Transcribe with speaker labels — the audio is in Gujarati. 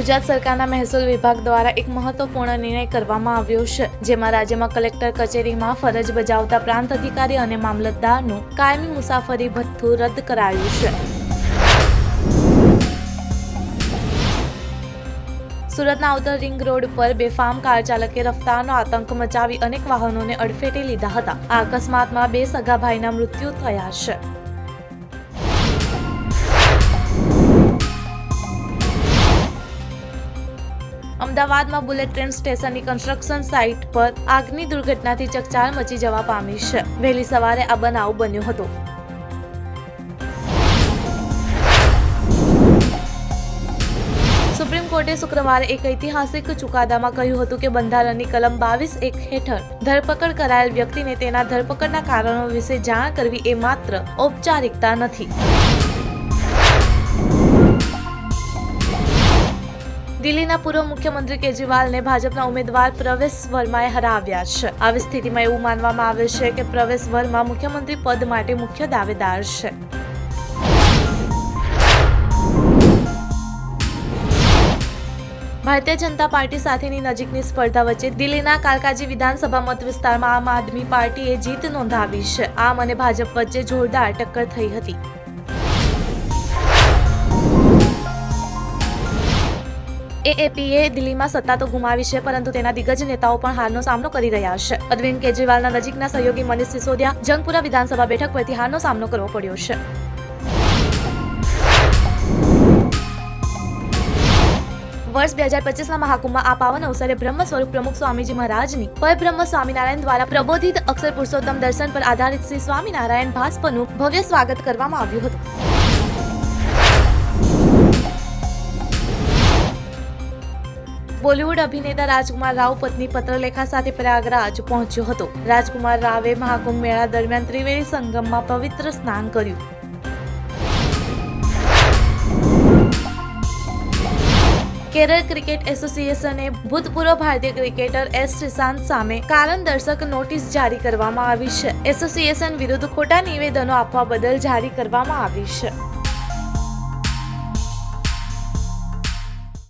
Speaker 1: ગુજરાત સરકારના મહેસૂલ વિભાગ દ્વારા એક મહત્વપૂર્ણ નિર્ણય કરવામાં આવ્યો છે, જેમાં રાજ્યમાં કલેક્ટર કચેરીમાં ફરજ બજાવતા પ્રાંત અધિકારી અને મામલતદારનું કાયમી મુસાફરી ભથ્થું રદ કરાયું છે. સુરતના આઉટર રિંગ રોડ પર બેફામ કાર ચાલકે રફતારનો આતંક મચાવી અનેક વાહનોને અડફેટે લીધા હતા. આ અકસ્માતમાં બે સગા ભાઈના મૃત્યુ થયા છે. અમદાવાદમાં બુલેટ ટ્રેન સ્ટેશનની કન્સ્ટ્રક્શન સાઇટ પર આગની દુર્ઘટનાથી ચકચાર મચી જવા પામી છે. વહેલી સવારે આ બનાવ બન્યો હતો. સુપ્રીમ કોર્ટે શુક્રવારે એક ઐતિહાસિક ચુકાદામાં કહ્યું હતું કે બંધારણની કલમ બાવીસ એક હેઠળ ધરપકડ કરાયેલ વ્યક્તિને તેના ધરપકડના કારણો વિશે જાણ કરવી એ માત્ર ઔપચારિકતા નથી. દિલ્હીના પૂર્વ મુખ્યમંત્રી કેજરીવાલને ભાજપના ઉમેદવાર પ્રવેશ વર્માએ હરાવ્યા છે. આવી સ્થિતિમાં એવું માનવામાં આવે છે કે પ્રવેશ વર્મા મુખ્યમંત્રી પદ માટે મુખ્ય દાવેદાર છે. ભારતીય જનતા પાર્ટી સાથેની નજીકની સ્પર્ધા વચ્ચે દિલ્હીના કાલકાજી વિધાનસભા મત વિસ્તારમાં આમ આદમી પાર્ટીએ જીત નોંધાવી છે. આમ અને ભાજપ વચ્ચે જોરદાર ટક્કર થઈ હતી. એએપીએ દિલ્હીમાં સત્તા તો ગુમાવી છે, પરંતુ તેના દિગ્ગજ નેતાઓ પણ હારનો સામનો કરી રહ્યા છે. અરવિંદ કેજરીવાલના નજીકના સહયોગી મનીષ સિસોદિયા જંગપુરા વિધાનસભા બેઠક પરથી હારનો સામનો કરવો પડ્યો છે. વર્ષ બે હજાર પચીસના મહાકુંભમાં આ પાવન અવસરે બ્રહ્મ સ્વરૂપ પ્રમુખ સ્વામીજી મહારાજની પરબ્રહ્મ સ્વામિનારાયણ દ્વારા પ્રબોધિત અક્ષર પુરુષોત્તમ દર્શન પર આધારિત શ્રી સ્વામિનારાયણ ભાસ્પનું ભવ્ય સ્વાગત કરવામાં આવ્યું હતું. બોલિવૂડ અભિનેતા રાજકુમાર રાવ પત્ની પત્રલેખા સાથે પ્રયાગરાજ પહોંચ્યો હતો. રાજકુમાર રાવે મહાકુંભ મેળા દરમિયાન ત્રિવેણી સંગમમાં પવિત્ર સ્નાન કર્યું. કેરળ ક્રિકેટ એસોસિએશને ભૂતપૂર્વ ભારતીય ક્રિકેટર એસ શ્રીશાંત સામે કારણ દર્શક નોટિસ જારી કરવામાં આવી છે. એસોસિએશન વિરુદ્ધ ખોટા નિવેદનો આપવા બદલ જારી કરવામાં આવી છે.